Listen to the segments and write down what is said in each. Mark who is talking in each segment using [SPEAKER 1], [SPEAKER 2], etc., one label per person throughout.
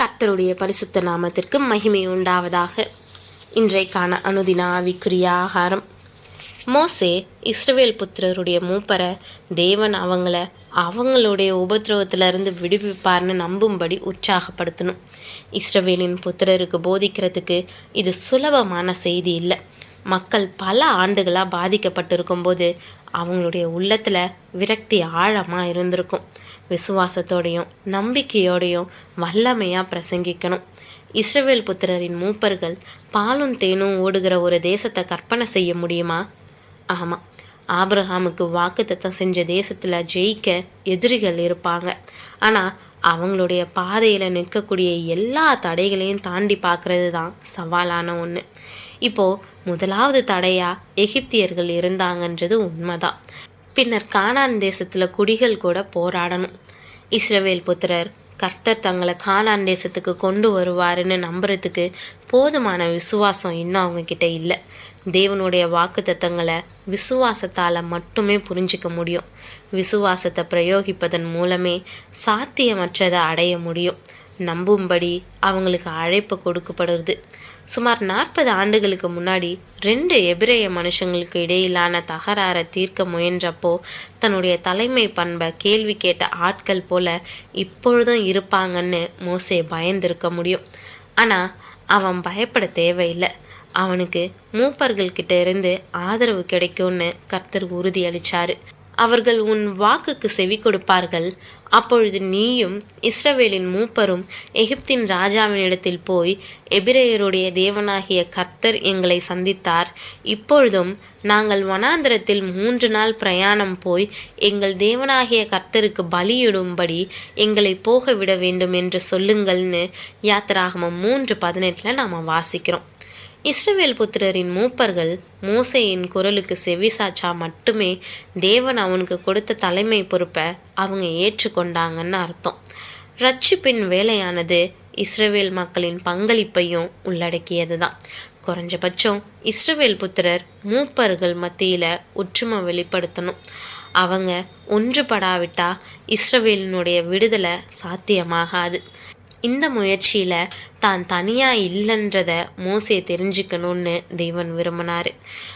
[SPEAKER 1] கர்த்தருடைய பரிசுத்த நாமத்திற்கு மகிமை உண்டாவதாக. இன்றைக்கான அனுதின ஆவிக்குரிய ஆகாரம். மோசே இஸ்ரவேல் புத்திரருடைய மூப்பரை தேவன் அவங்கள அவங்களுடைய உபத்திரவத்திலிருந்து விடுவிப்பார்னு நம்பும்படி உற்சாகப்படுத்தணும். இஸ்ரவேலின் புத்திரருக்கு போதிக்கிறதுக்கு இது சுலபமான செய்தி இல்லை. மக்கள் பல ஆண்டுகளாக பாதிக்கப்பட்டிருக்கும் போது அவங்களுடைய உள்ளத்தில் விரக்தி ஆழமாக இருந்திருக்கும். விசுவாசத்தோடையும் நம்பிக்கையோடையும் வல்லமையாக பிரசங்கிக்கணும். இஸ்ரவேல் புத்திரரின் மூப்பர்கள் பாலும் தேனும் ஓடுகிற ஒரு தேசத்தை கற்பனை செய்ய முடியுமா? ஆமாம் ஆபிரஹாமுக்கு வாக்குத்தத்தம் செஞ்ச தேசத்தில் ஜெயிக்க எதிரிகள் இருப்பாங்க. ஆனால் அவங்களுடைய பாதையில் நிற்கக்கூடிய எல்லா தடைகளையும் தாண்டி பார்க்குறது தான் சவாலான ஒன்று இப்போது முதலாவது தடையாக எகிப்தியர்கள் இருந்தாங்கன்றது உண்மைதான் பின்னர் கானான் தேசத்தில் குடிகள் கூட போராடணும். இஸ்ரவேல் புத்திரர் கர்த்தர் தங்களை கானான் தேசத்துக்கு கொண்டு வருவாருன்னு நம்புறதுக்கு போதுமான விசுவாசம் இன்னும் அவங்கக்கிட்ட இல்லை. தேவனுடைய வாக்கு தத்தங்களை விசுவாசத்தால் மட்டுமே புரிஞ்சிக்க முடியும். விசுவாசத்தை பிரயோகிப்பதன் மூலமே சாத்தியமற்றதை அடைய முடியும். நம்பும்படி அவங்களுக்கு அழைப்பு கொடுக்கப்படுறது சுமார் நாற்பது ஆண்டுகளுக்கு முன்னாடி ரெண்டு எபிரேய மனுஷங்களுக்கு இடையிலான தகராறை தீர்க்க முயன்றப்போ தன்னுடைய தலைமை பண்பை கேள்வி கேட்ட ஆட்கள் போல இப்பொழுதும் இருப்பாங்கன்னு மோசே பயந்திருக்க முடியும். ஆனால் அவன் பயப்பட தேவையில்லை. அவனுக்கு மூப்பர்கள் கிட்ட இருந்து ஆதரவு கிடைக்கும்னு கர்த்தர் உறுதியளிச்சாரு. அவர்கள் உன் வாக்குக்கு செவி கொடுப்பார்கள். அப்பொழுது நீயும் இஸ்ரவேலின் மூப்பரும் எகிப்தின் ராஜாவினிடத்தில் போய் எபிரேயருடைய தேவனாகிய கர்த்தர் எங்களை சந்தித்தார். இப்பொழுதும் நாங்கள் வனாந்திரத்தில் மூன்று நாள் பிரயாணம் போய் எங்கள் தேவனாகிய கர்த்தருக்கு பலியிடும்படி எங்களை போக விட வேண்டும் என்று சொல்லுங்கள்னு யாத்திராகமம் மூன்று பதினெட்டில் நாம் வாசிக்கிறோம். இஸ்ரவேல் புத்திரரின் மூப்பர்கள் மோசையின் குரலுக்கு செவிசாச்சா மட்டுமே தேவன் அவனுக்கு கொடுத்த தலைமை பொறுப்பை அவங்க ஏற்றுக்கொண்டாங்கன்னு அர்த்தம். ரட்சிப்பின் வேலையானது இஸ்ரவேல் மக்களின் பங்களிப்பையும் உள்ளடக்கியது தான் குறைஞ்சபட்சம் இஸ்ரவேல் புத்திரர் மூப்பர்கள் மத்தியில் ஒற்றுமை வெளிப்படுத்தணும். அவங்க ஒன்றுபடாவிட்டா இஸ்ரவேலினுடைய விடுதலை சாத்தியமாகாது. இந்த முயற்சியில் தான் தனியாக இல்லைன்றத மோசே தெரிஞ்சுக்கணும்னு தேவன் விரும்பினார்.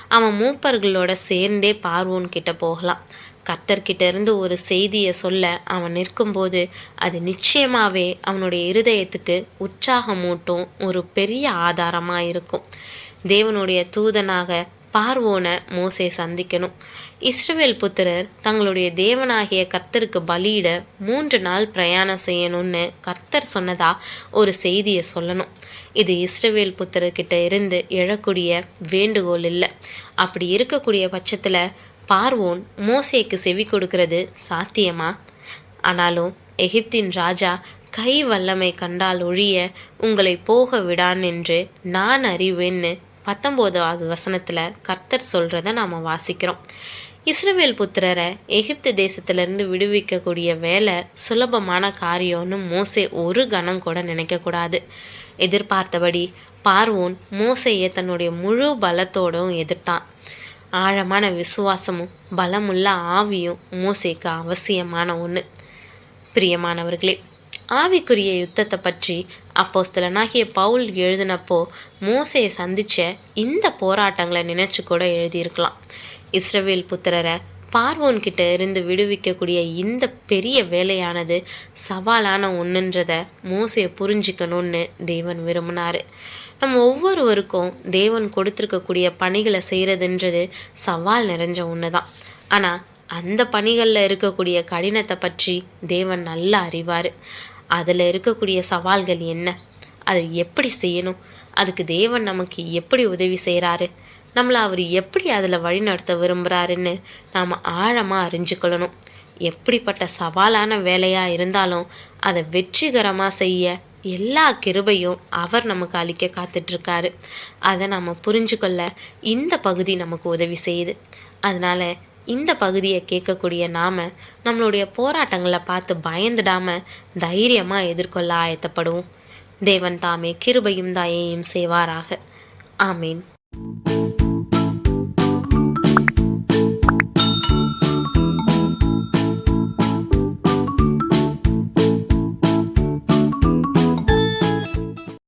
[SPEAKER 1] அவன் மூப்பர்களோட சேர்ந்தே பார்வோன் கிட்ட போகலாம். கர்த்தர்கிட்ட இருந்து ஒரு செய்தியை சொல்ல அவன் நிற்கும்போது அது நிச்சயமாகவே அவனுடைய இருதயத்துக்கு உற்சாகமூட்டும் ஒரு பெரிய ஆதாரமாக இருக்கும் தேவனுடைய தூதனாக பார்வோனை மோசே சந்திக்கணும். இஸ்ரவேல் புத்திரர் தங்களுடைய தேவனாகிய கர்த்தருக்கு பலியிட மூன்று நாள் பிரயாணம் செய்யணும்னு கர்த்தர் சொன்னதா ஒரு செய்தியை சொல்லணும். இது இஸ்ரவேல் புத்திரர்கிட்ட இருந்து எழக்கூடிய வேண்டுகோள் இல்லை. அப்படி இருக்கக்கூடிய பட்சத்தில் பார்வோன் மோசேக்கு செவி கொடுக்கறது சாத்தியமா? ஆனாலும் எகிப்தின் ராஜா கை வல்லமை கண்டால் ஒழிய உங்களை போக விடான் என்று நான் அறிவேன்னு பத்தொம்போதாவது வசனத்தில் கர்த்தர் சொல்கிறத நாம் வாசிக்கிறோம். இஸ்ரவேல் புத்திரரை எகிப்து தேசத்திலிருந்து விடுவிக்கக்கூடிய வேலை சுலபமான காரியம்னு மோசே ஒரு கணம் கூட நினைக்கக்கூடாது எதிர்பார்த்தபடி பார்வோன் மோசையை தன்னுடைய முழு பலத்தோடும் எதிர்த்தான். ஆழமான விசுவாசமும் பலமுள்ள ஆவியும் மோசைக்கு அவசியமான ஒன்று பிரியமானவர்களே ஆவிக்குரிய யுத்தத்தை பற்றி அப்போஸ்தலனாகிய பவுல் எழுதினப்போ மோசையை சந்தித்த இந்த போராட்டங்களை நினச்சி கூட எழுதியிருக்கலாம். இஸ்ரவேல் புத்திரரை பார்வோன்கிட்ட இருந்து விடுவிக்கக்கூடிய இந்த பெரிய வேலையானது சவாலான ஒன்றுன்றத மோசையை புரிஞ்சிக்கணும்னு தேவன் விரும்பினார். நம்ம ஒவ்வொருவருக்கும் தேவன் கொடுத்துருக்கக்கூடிய பணிகளை செய்கிறதுன்றது சவால் நிறைஞ்ச ஒன்று தான் ஆனால் அந்த பணிகளில் இருக்கக்கூடிய கடினத்தை பற்றி தேவன் நல்லா அறிவார். அதில் இருக்கக்கூடிய சவால்கள் என்ன? அதை எப்படி செய்யணும்? அதுக்கு தேவன் நமக்கு எப்படி உதவி செய்கிறாரு நம்மளை அவர் எப்படி அதில் வழிநடத்த விரும்புகிறாருன்னு நாம் ஆழமாக அறிஞ்சுக்கொள்ளணும். எப்படிப்பட்ட சவாலான வேலையாக இருந்தாலும் அதை வெற்றிகரமாக செய்ய எல்லா கிருபையும் அவர் நமக்கு அளிக்க காத்துட்ருக்காரு. அதை நம்ம புரிஞ்சுக்கொள்ள இந்த பகுதி நமக்கு உதவி செய்யுது. அதனால் இந்த பகுதியை கேட்கக்கூடிய நாம் நம்மளுடைய போராட்டங்களை பார்த்து பயந்துடாமல் தைரியமாக எதிர்கொள்ள ஆயத்தப்படுவோம் தேவன் தாமே கிருபையும் தாயையும் செய்வாராக. ஆமீன்.